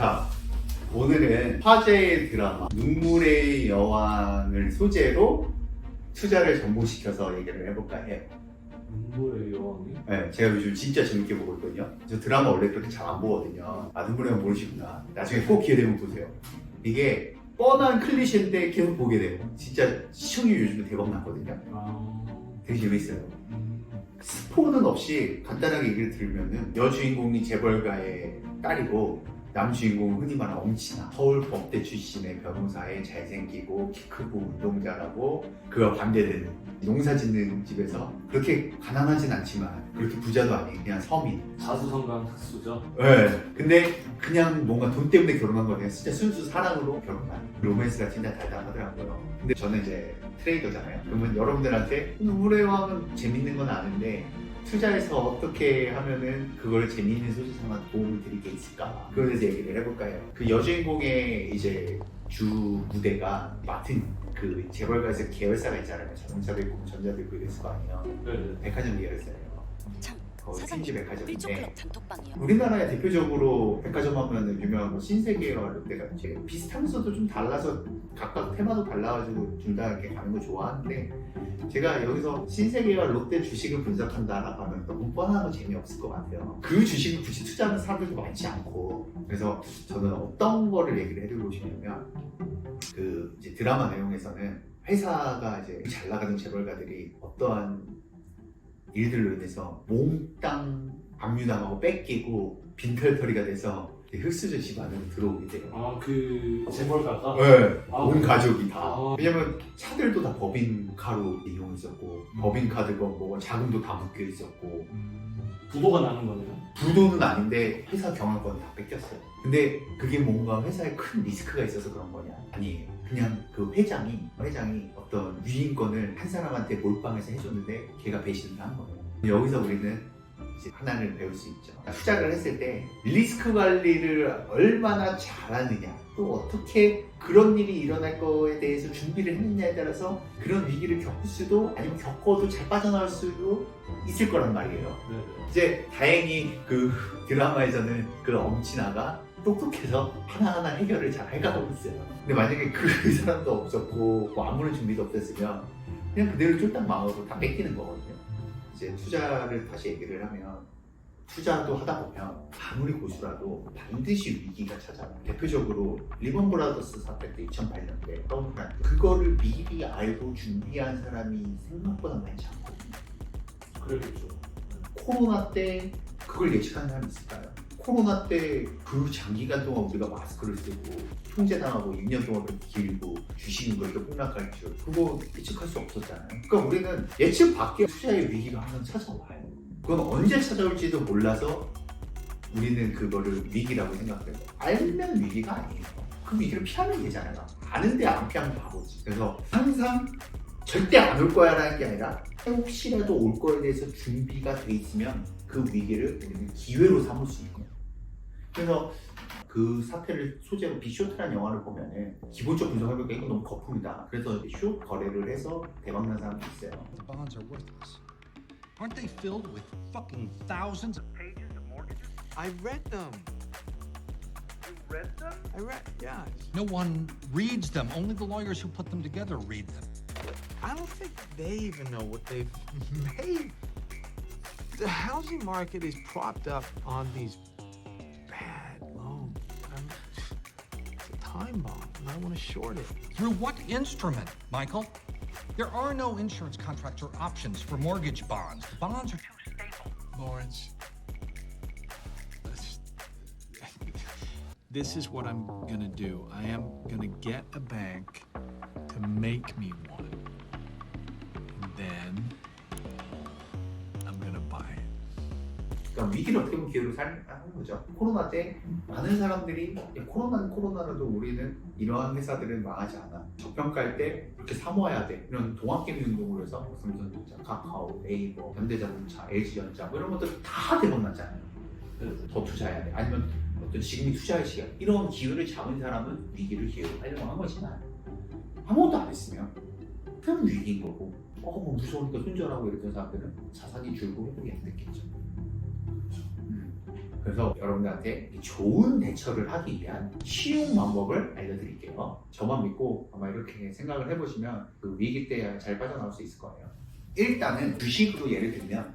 자, 오늘은 화제의 드라마 눈물의 여왕을 소재로 투자를 전복시켜서 얘기를 해볼까 해요. 눈물의 여왕이? 네, 제가 요즘 진짜 재밌게 보고 있거든요. 저 드라마 원래 그렇게 잘 안 보거든요. 아, 눈물의 여왕 모르시구나. 나중에 꼭 기회 되면 보세요. 이게 뻔한 클리셰인데 계속 보게 돼요. 진짜 시청률 요즘에 대박 났거든요. 아... 되게 재밌어요. 음... 스포는 없이 간단하게 얘기를 들으면은 여주인공이 재벌가의 딸이고 남주인공은 흔히 말하는 엄친아 서울 법대 출신의 변호사에 잘생기고 키 크고 운동 잘하고 그와 반대되는 농사 짓는 집에서 그렇게 가난하진 않지만 그렇게 부자도 아닌 그냥 서민 자수성가한 특수죠? 네. 근데 그냥 뭔가 돈 때문에 결혼한 거예요. 진짜 순수 사랑으로 결혼한 로맨스가 진짜 달달하더라고요. 근데 저는 이제 트레이더잖아요. 그러면 여러분들한테 눈물의 왕은 재밌는 건 아는데 투자해서 어떻게 하면은 그걸 재미있는 소지상한 도움을 드릴 게 있을까? 그거에 대해서 얘기를 해볼까요? 그 여주인공의 이제 주 무대가 맡은 그 재벌가에서 계열사가 있잖아요. 자동차도 있고 전자도 있고 이랬을 거 아니에요. 네. 백화점 계열사예요. 참, 거기 사장님, 백화점인데 단톡방이요. 우리나라에 대표적으로 백화점 하면 유명한 뭐 신세계와 롯데가 이제 비슷하면서도 좀 달라서 각각 테마도 달라가지고 둘 다 이렇게 가는 거 좋아하는데 제가 여기서 신세계와 롯데 주식을 분석한다라고 하면 너무 뻔하고 재미없을 것 같아요. 그 주식을 굳이 투자하는 사람들도 많지 않고 그래서 저는 어떤 거를 얘기를 해드리고 싶냐면 그 이제 드라마 내용에서는 회사가 이제 잘 나가는 재벌가들이 어떠한 일들로 인해서 몽땅 압류당하고 뺏기고 빈털터리가 돼서 흑수저 집 안으로 들어오게 돼요. 아, 그 재벌가가? 네, 아, 온 가족이 다. 아. 왜냐면 차들도 다 법인카로 이용했었고 법인카드건 뭐 자금도 다 묶여 있었고 음... 부도가 나는 거네요? 부도는 아닌데 회사 경영권 다 뺏겼어요. 근데 그게 뭔가 회사에 큰 리스크가 있어서 그런 거냐? 아니에요. 그냥 그 회장이 회장이 어떤 유인권을 한 사람한테 몰빵해서 해줬는데 걔가 배신을 한 거예요. 여기서 우리는 이제 하나를 배울 수 있죠. 투자를 했을 때 리스크 관리를 얼마나 잘하느냐, 또 어떻게 그런 일이 일어날 거에 대해서 준비를 했느냐에 따라서 그런 위기를 겪을 수도 아니면 겪어도 잘 빠져나올 수도 있을 거란 말이에요. 네. 이제 다행히 그 드라마에서는 그 엄친아가 똑똑해서 하나하나 해결을 잘 해가고 있어요. 근데 만약에 그 사람도 없었고 뭐 아무런 준비도 없었으면 그냥 그대로 쫄딱 망하고 다 뺏기는 거거든요. 이제 투자를 다시 얘기를 하면 투자도 하다 보면 아무리 고수라도 반드시 위기가 찾아와요. 대표적으로 리번 브라더스 사태 때 2008년대 떠오르는 그거를 미리 알고 준비한 사람이 생각보다 많지 않거든요. 그러겠죠. 코로나 때 그걸 예측한 사람이 있을까요? 코로나 때 그 장기간 동안 우리가 마스크를 쓰고 통제당하고 6년 동안 길고 주식은 그렇게 폭락할 줄 그거 예측할 수 없었잖아요. 그러니까 우리는 예측 밖의 투자의 위기가 항상 찾아와요. 그건 언제 찾아올지도 몰라서 우리는 그거를 위기라고 생각해요. 알면 위기가 아니에요. 그 위기를 피하면 되잖아요. 아는데 안 피하면 바보지. 그래서 항상 절대 안 올 거야 라는 게 아니라 혹시라도 올 거에 대해서 준비가 돼 있으면 그 위기를 우리는 기회로 삼을 수 있고 그래서 그 사태를 소재로 비쇼트라는 영화를 보면은 기본적 분석 해볼게 이거 너무 거품이다 그래서 숏 거래를 해서 대박난 사람도 있어요 The bonds are worthless. Aren't they filled with fucking thousands of pages of mortgages? I read them. You read them? I read, yeah. No one reads them. Only the lawyers who put them together read them. I don't think they even know what they've made. The housing market is propped up on these bad loans. I'm, it's a time bomb, and I want to short it. Through what instrument, Michael? There are no insurance contracts or options for mortgage bonds. Bonds are Too stable. Lawrence. This is what I'm gonna do. I am gonna get a bank to make me one. Then I'm gonna buy it. 그러니까 위기를 어떻게 보면 기회로 사는 거죠. 코로나 때 많은 사람들이 야, 코로나는 코로나라도 우리는 이러한 회사들은 망하지 않아. 저평가할 때 이렇게 사모아야 돼. 이런 동학개미 운동을 해서 삼성전자, 카카오, 네이버, 현대자동차, LG전자 뭐 이런 것들 다 대박 났잖아요 그래서 더 투자해야 돼. 아니면 어떤 지금이 투자할 시간. 이런 기회를 잡은 사람은 위기를 기회로 활용한 것이나 아무것도 안 했으면 그냥 위기인 거고 어뭐 무서우니까 손절하고 이랬던 사람들은 자산이 줄고 회복이 안 됐겠죠 음. 그래서 여러분들한테 이 좋은 대처를 하기 위한 쉬운 방법을 알려드릴게요. 저만 믿고 아마 이렇게 생각을 해보시면 그 위기 때 잘 빠져나올 수 있을 거예요. 일단은 주식으로 예를 들면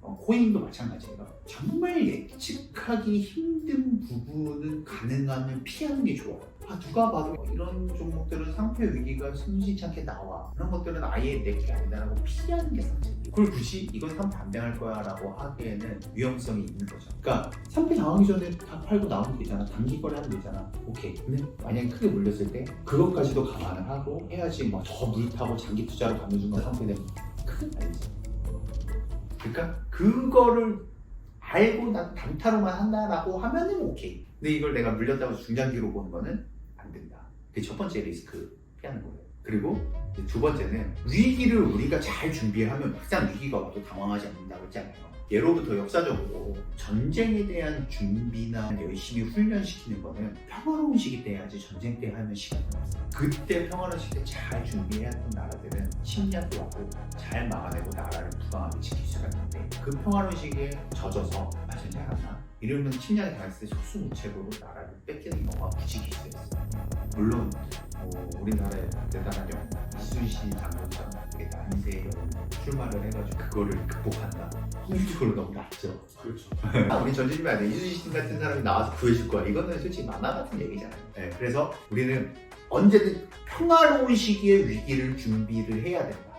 어, 코인도 마찬가지예요. 정말 예측하기 힘든 부분은 가능하면 피하는 게 좋아요. 아, 누가 봐도 이런 종목들은 상표 위기가 숨쉬지 않게 나와. 그런 것들은 아예 내게 아니다라고 피하는 게 상책이에요. 그걸 굳이 이건 안 당할 거야 라고 하기에는 위험성이 있는 거죠. 그러니까 상표 당하기 전에 다 팔고 나오면 되잖아. 단기 거래 하면 되잖아. 오케이. 근데 만약에 크게 물렸을 때 그것까지도 감안을 하고 해야지 뭐더 물타고 장기 투자로 가는 건 상표 되면 큰일 나지. 그러니까 그거를 알고 난 단타로만 한다라고 하면은 오케이. 근데 이걸 내가 물렸다고 중장기로 보는 거는 안 된다. 그게 첫 번째 리스크 피하는 거예요. 그리고 두 번째는 위기를 우리가 잘 준비하면 막상 위기가 와도 당황하지 않는다고 했잖아요. 예로부터 역사적으로 전쟁에 대한 준비나 열심히 훈련시키는 거는 평화로운 시기 때 해야지 전쟁 때 하면 시간이 없어요. 그때 평화로운 시기 때 잘 준비해왔던 나라들은 침략도 하고 잘 막아내고 나라를 부강하게 지킬 수가 있는데 그 평화로운 시기에 젖어서 아 전쟁 하나 이러면 침략이 당했을 때 속수무책으로 나라를 뺏기는 경우가 무지개 있어요. 물론 뭐 우리나라의 대단한 영웅 이순신 이렇게 난세에 출마를 해가지고 그거를 극복한다. 확률적으로 너무 낮죠. 그렇죠. 아, 우리 전진이 아니야 이순신 같은 사람이 나와서 구해줄 거야. 이거는 솔직히 만화 같은 얘기잖아요. 네, 그래서 우리는 언제든 평화로운 시기에 위기를 준비를 해야 된다.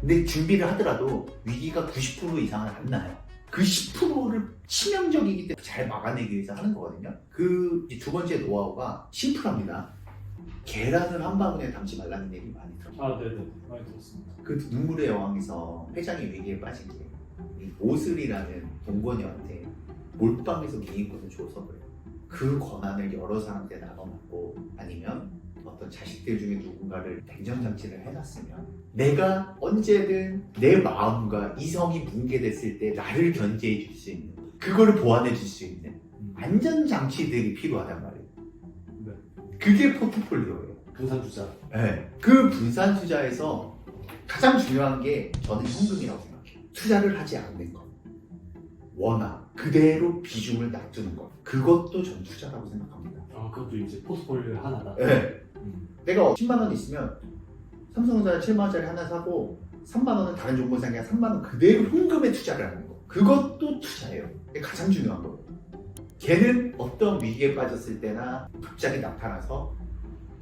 근데 준비를 하더라도 위기가 90% 이상은 안 나요. 그 10%를 치명적이기 때문에 잘 막아내기 위해서 하는 거거든요. 그 두 번째 노하우가 심플합니다. 계란을 한 바구니에 담지 말라는 얘기 많이 들어요. 아, 네네. 많이 들었습니다. 그 눈물의 여왕에서 회장이 위기에 빠진 게이 오슬이라는 동건이한테 몰빵해서 개인권을 줘서 그래요. 그 권한을 여러 사람한테 나눠먹고 아니면 어떤 자식들 중에 누군가를 대전장치를 해놨으면 내가 언제든 내 마음과 이성이 붕괴됐을 때 나를 견제해 줄 수 있는 그거를 보완해 줄 수 있는 음. 안전장치들이 필요하단 말이에요. 네. 그게 포트폴리오예요. 분산 투자. 네. 그 분산 투자에서 가장 중요한 게 저는 현금이라고 생각해요. 투자를 하지 않는 것. 워낙 그대로 비중을 놔두는 것. 그것도 전 투자라고 생각합니다. 아, 그것도 이제 포트폴리오의 하나다. 네. 음. 내가 10만 원 있으면 삼성전자 7만 원짜리 하나 사고 3만 원은 다른 종목 사게 3만 원 그대로 현금에 투자를 하는 거. 그것도 투자예요. 가장 중요한 거예요. 걔는 어떤 위기에 빠졌을 때나 갑자기 나타나서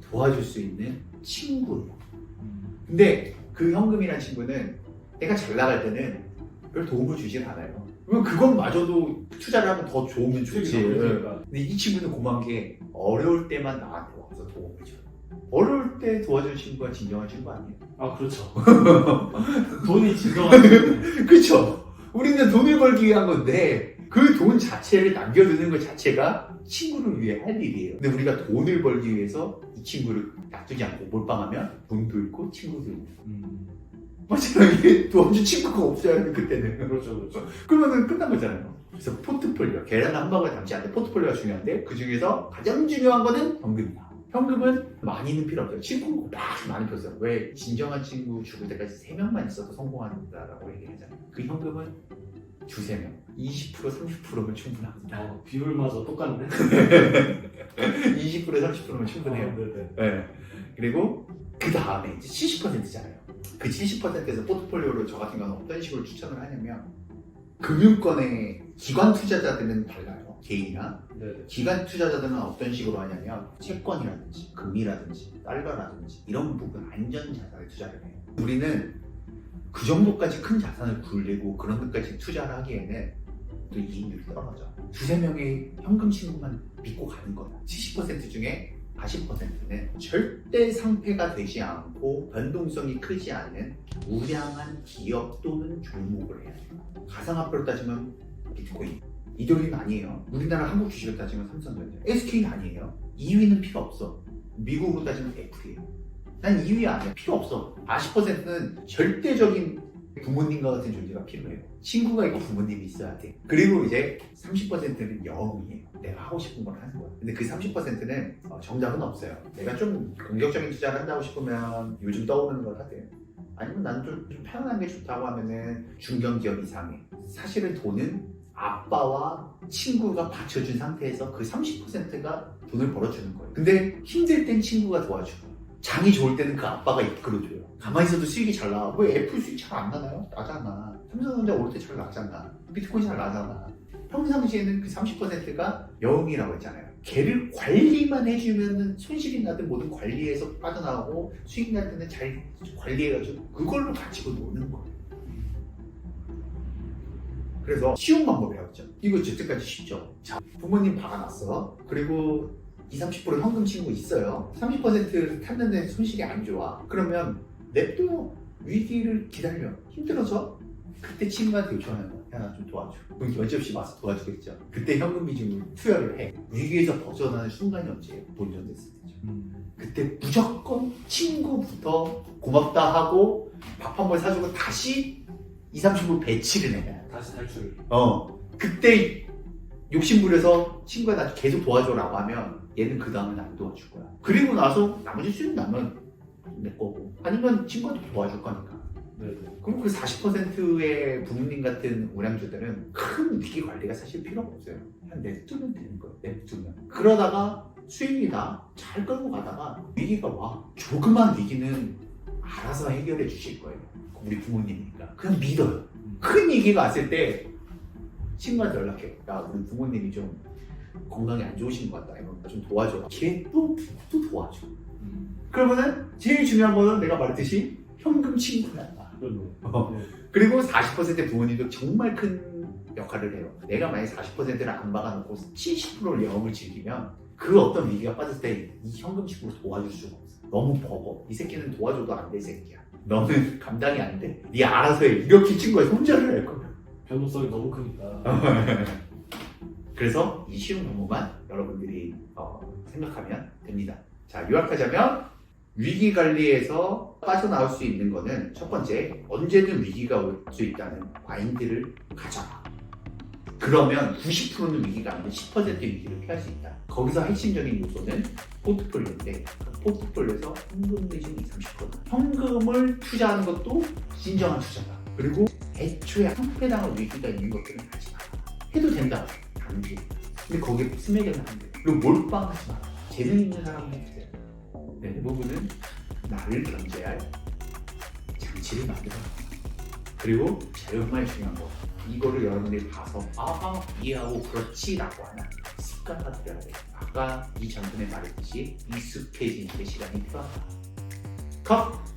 도와줄 수 있는 친구예요. 음. 근데 그 현금이라는 친구는 내가 잘 나갈 때는 별 도움을 주질 않아요. 그럼 그것마저도 투자를 하면 더 좋으면 좋지. 그러니까. 근데 이 친구는 고마운 게 어려울 때만 나한테 와서 도움을 줘요. 어려울 때 도와주는 친구가 진정한 친구 아니에요? 아, 그렇죠. 돈이 진정한 그쵸? 우리는 돈을 벌기 위한 건데 그 돈 자체를 남겨두는 것 자체가 친구를 위해 할 일이에요. 근데 우리가 돈을 벌기 위해서 이 친구를 놔두지 않고 몰빵하면 돈도 잃고 친구도 잃고 음. 맞잖아요. 이게 도와줄 친구가 없어요. 그때는. 그렇죠, 그렇죠. 그러면은 끝난 거잖아요. 그래서 포트폴리오, 계란 한 방울 담지 않는 포트폴리오가 중요한데 그 중에서 가장 중요한 거는 현금이다. 현금은 많이는 필요 없어요. 친구 막 많이 폈어요. 왜 진정한 친구 죽을 때까지 세 명만 있어도 성공한다라고 얘기하잖아요. 그 현금은 두세 명, 20% 30%면 충분합니다. 아, 비율마저 똑같네. 20% 30%면 충분해요. 아, 네네. 네. 그리고 그 다음에 이제 70%잖아요. 그 70%에서 포트폴리오를 저 같은 경우는 어떤 식으로 추천을 하냐면 금융권의 기관 투자자들은 달라요. 개인이나 네네. 기관 투자자들은 어떤 식으로 하냐면 채권이라든지 금이라든지 달러라든지 이런 부분 안전 자산에 투자를 해요. 우리는 그 정도까지 큰 자산을 굴리고 그런 것까지 투자를 하기에는 또 이익률이 떨어져. 두세 명의 현금 친구만 믿고 가는 거야. 70% 중에 40%는 절대 상패가 되지 않고 변동성이 크지 않은 우량한 기업 또는 종목을 해야 돼요. 가상화폐로 따지면 비트코인. 이더리움 아니에요. 우리나라 한국 주식을 따지면 삼성전자. SK 아니에요. 2위는 필요 없어. 미국으로 따지면 애플이에요. 난 2위 아니야. 필요 없어. 40%는 절대적인 부모님과 같은 존재가 필요해요. 친구가 있고 부모님이 있어야 돼. 그리고 이제 30%는 영이에요. 내가 하고 싶은 걸 하는 거야. 근데 그 30%는 정답은 없어요. 내가 좀 공격적인 투자를 한다고 싶으면 요즘 떠오르는 걸 하세요. 아니면 나는 좀, 좀 편안한 게 좋다고 하면은 중견기업 이상해. 사실은 돈은 아빠와 친구가 받쳐준 상태에서 그 30%가 돈을 벌어주는 거예요. 근데 힘들 땐 친구가 도와주고 장이 좋을 때는 그 아빠가 이끌어줘요. 가만히 있어도 수익이 잘 나와. 왜 애플 수익 잘 안 나나요? 나잖아. 삼성전자 오를 때 잘 나잖아. 비트코인 잘 나잖아. 평상시에는 그 30%가 여음이라고 했잖아요. 걔를 관리만 해주면 손실이 나든 뭐든 관리해서 빠져나오고 수익 날 때는 잘 관리해가지고 그걸로 가지고 노는 거예요. 그래서 쉬운 방법 배웠죠. 이거 저때까지 쉽죠. 자, 부모님 박아놨어. 그리고 20, 30% 현금 친구 있어요. 30% 탔는데 손실이 안 좋아. 그러면 냅둬 위기를 기다려. 힘들어서 그때 친구한테 요청하는 거야. 야, 나좀 도와줘. 그럼 여지없이 와서 도와주겠죠. 그때 현금 비중을 투여를 해. 위기에서 벗어나는 순간이 언제예요? 본전됐을 때죠. 그때 무조건 친구부터 고맙다 하고 밥 한 번 사주고 다시 20, 30% 배치를 해야 돼. 다시 탈출. 어. 그때 욕심 부려서 친구가 나 계속 도와줘라고 하면 얘는 그 다음엔 안 도와줄 거야. 그리고 나서 나머지 수익 나면 내 거고. 아니면 친구한테 도와줄 거니까. 네네. 그럼 그 40%의 부모님 같은 우량주들은 큰 위기 관리가 사실 필요가 없어요. 그냥 냅두면 되는 거예요. 냅두면 그러다가 수익이다 잘 끌고 가다가 위기가 와. 조그만 위기는 알아서 해결해 주실 거예요. 우리 부모님이니까. 그냥 믿어요 큰 위기가 왔을 때 친구한테 연락해. 야, 우리 부모님이 좀 건강이 안 좋으신 것 같다. 이런 거좀 도와줘. 걔또 또 도와줘. 음. 그러면은 제일 중요한 거는 내가 말했듯이 현금 친구야. 그러네. 어. 네. 그리고 40%의 부모님도 정말 큰 역할을 해요. 내가 만약에 40%를 안 박아놓고 70%를 영업을 즐기면 그 어떤 위기가 빠졌을 때 이 현금 친구로 도와줄 수가 없어. 너무 버거. 이 새끼는 도와줘도 안 될 새끼야. 너는 감당이 안 돼. 네 알아서 해. 이렇게 친구가 손절을 할 거야. 변동성이 너무 크니까. 그래서 이 쉬운 방법만 여러분들이 어, 생각하면 됩니다. 자, 요약하자면 위기 관리에서 빠져나올 수 있는 거는 첫 번째, 언제든 위기가 올 수 있다는 마인드를 가져라. 그러면 90%는 위기가 아니면 10%의 위기를 피할 수 있다. 거기서 핵심적인 요소는 포트폴리오인데 그 포트폴리오에서 현금 비중이 30%다. 현금을 투자하는 것도 진정한 투자다. 그리고 애초에 한패당할 위기가 있는 것들은 하지 마. 해도 된다. 단지. 근데 거기에 스매기는 안 돼. 그리고 몰빵하지 마. 재능 있는 사람은 해주세요. 네, 이 부분은 나를 견제할 장치를 만들어. 그리고 정말 중요한 거. 이거를 여러분들이 봐서 아 이해하고 그렇지라고 하는 습관화 들여야 돼. 아까 이 전편에 말했듯이 익숙해지는 데 시간이 필요하다. 컷!